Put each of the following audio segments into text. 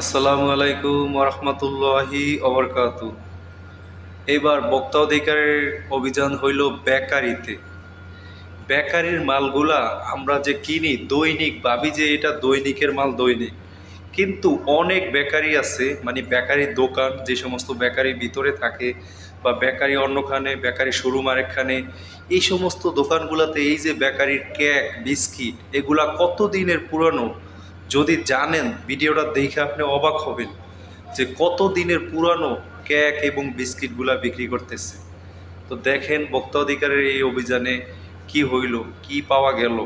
আসসালামু আলাইকুম রহমতুল্লাহি অবরকাত এবার বক্তা অধিকারের অভিযান হইল বেকারিতে। বেকারির মালগুলা আমরা যে কিনি দৈনিক, ভাবি যে এটা দৈনিকের মাল দৈনিক। কিন্তু অনেক বেকারি আছে মানে বেকারির দোকান, যে সমস্ত বেকারির ভিতরে থাকে, বা বেকারি অন্যখানে বেকারি শোরুম আরেকখানে, এই সমস্ত দোকানগুলোতে এই যে বেকারির কেক বিস্কিট এগুলা কত দিনের পুরানো? যদি জানেন, ভিডিওটা দেখে আপনি অবাক হবেন যে কত দিনের পুরানো কেক এবং বিস্কিটগুলা বিক্রি করতেছে। তো দেখেন বক্তা অধিকারের এই অভিযানে কি হইল, কি পাওয়া গেল।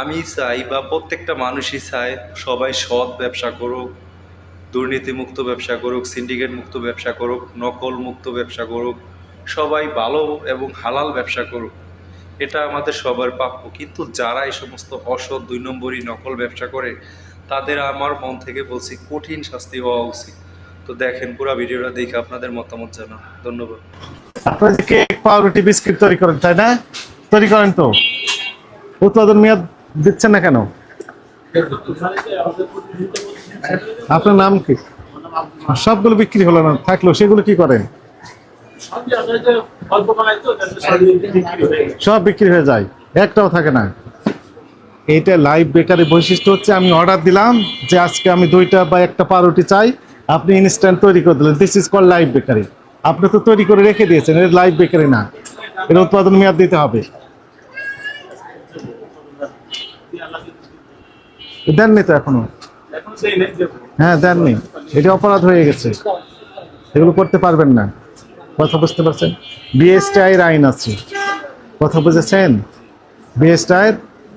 আমি চাই বা প্রত্যেকটা মানুষই চায় সবাই সৎ ব্যবসা করুক, দুর্নীতিমুক্ত ব্যবসা করুক সিন্ডিকেট মুক্ত ব্যবসা করুক নকল মুক্ত ব্যবসা করুক, সবাই ভালো এবং হালাল ব্যবসা করুক। এটা আমাদের সবার প্রাপ্য। কিন্তু যারা এই সমস্ত অসৎ দুই নম্বরই নকল ব্যবসা করে, তাদের আমার মন থেকে বলছি কঠিন শাস্তি হওয়া উচিত। তো দেখেন, পুরো ভিডিওটা দেখে আপনাদের মতামত জানান। ধন্যবাদ। কেক, পাউরুটি, বিস্কিট তৈরি করেন, তাই না? তৈরি করেন তো? উৎপাদন মেয়াদ দিচ্ছেন না কেন? আপনার নাম কি? সবগুলো বিক্রি হলো না, থাকল, সেগুলো কি করেন? সব বিক্রি হয়ে যায়। একটাও থাকে না। এইটা লাইভ বেকারি বৈশিষ্ট্য হচ্ছে আমি অর্ডার দিলাম যে আজকে আমি দুইটা বা একটা পাউরুটি চাই, আপনি ইনস্ট্যান্ট তৈরি করে দিলেন। This is call live bakery আপনি তো তৈরি করে রেখে দিয়েছেন, এটা লাইভ বেকারি না। এর উৎপাদন মেয়াদ দিতে হবে। দেননি তো এখনও? হ্যাঁ দেননি। এটা অপরাধ হয়ে গেছে। এগুলো করতে পারবেন না। কথা বুঝতে পারছেন? বিএসটিআইয়ের আইন আছে। কথা বুঝেছেন? বিএসটিআইয়ের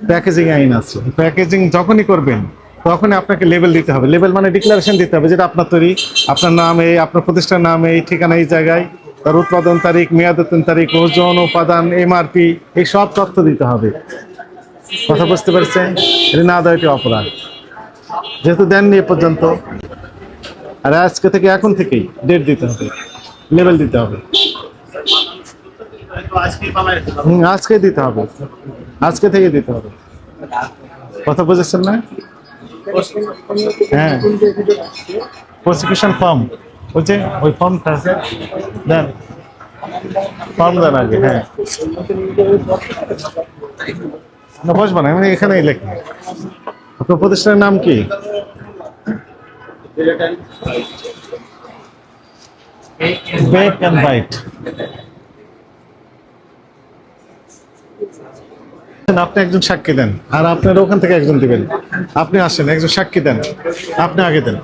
প্যাকেজিং আইন আছে। প্যাকেজিং যখনই করবেন তখনই আপনাকে লেবেল দিতে হবে। লেবেল মানে ডিক্লারেশন দিতে হবে যেটা আপনার তৈরি আপনার নাম এই আপনার প্রতিষ্ঠান নাম এই ঠিকানা এই জায়গায় তার উৎপাদন তারিখ মেয়াদোত্তন তারিখ ওজন উপাদান এমআরপি এই সব তথ্য দিতে হবে। কথা বুঝতে পারছেন? এটা না দেওয়া এটি অপরাধ। যেহেতু দেননি এ পর্যন্ত আর আজকে থেকে এখন থেকেই ডেট দিতে হবে। লেভেল দিতে হবে। আজকে দিতে হবে। আজকে থেকে দিতে হবে। কথা বুঝেছেন না? হ্যাঁ। প্রসিকিউশন ফর্ম বলছে ওই ফর্মটা দেন। ফর্ম দেন আগে হ্যাঁ। না, বসবো না, আমি এখানেই লেখি। আপনার প্রতিষ্ঠানের নাম কি? বেক অ্যান্ড বাইট আপনি একজন সাক্ষী দেন, আর আপনার ওখান থেকে একজন দিবেন। আপনি আসেন, একজন সাক্ষী দেন, আপনি আগে দেন।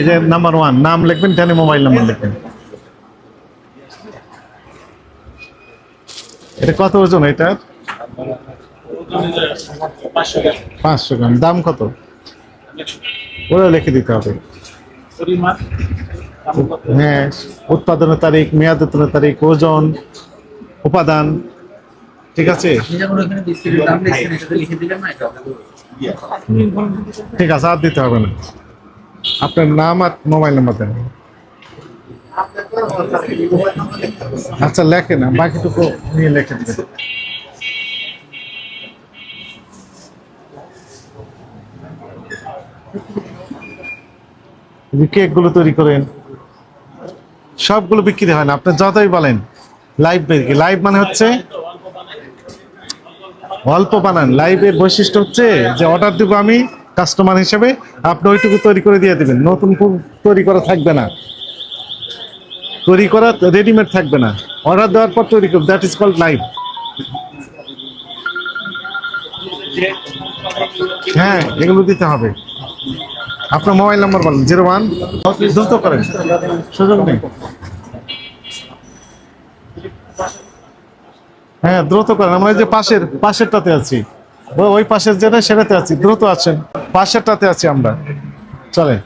এই যে নাম্বার ওয়ান নাম লিখবেন, জানি মোবাইল নাম্বার লিখবেন। এটা কত ওজন এটার পাঁচশো গ্রাম। দাম কত? ওরা লিখে দিতে হবে। হ্যাঁ উৎপাদনের তারিখ মেয়াদ তারিখ, ওজন, উপাদান, ঠিক আছে? ঠিক আছে, আর দিতে হবে না। আপনার নাম আর মোবাইল নাম্বার দেন। আচ্ছা লেখে না বাকিটুকু নিয়ে লিখে দিবেন কেকগুলো তৈরি করেন, সবগুলো বিক্রি হয় না। আপনি যতই বলেন লাইভ বিক্রি। লাইভ মানে হচ্ছে অল্প বানান। লাইভের বৈশিষ্ট্য হচ্ছে যে অর্ডার দেবো আমি কাস্টমার হিসেবে, আপনি ওইটুকু তৈরি করে দিয়ে দেবেন। নতুন তৈরি করা থাকবে না। তৈরি করা রেডিমেড থাকবে না। অর্ডার দেওয়ার পর তৈরি করবে দ্যাট ইজ কল্ড লাইভ হ্যাঁ এগুলো দিতে হবে। আপনার মোবাইল নাম্বার বলেন, জিরো ওয়ান। দ্রুত করেন, সুযোগ নেই। হ্যাঁ দ্রুত করেন, আমরা যে পাশের, পাশেরটাতে আছি। ওই পাশের যেটা, সেটাতে আছি, দ্রুত আছেন, পাশেরটাতে আছি আমরা। চলে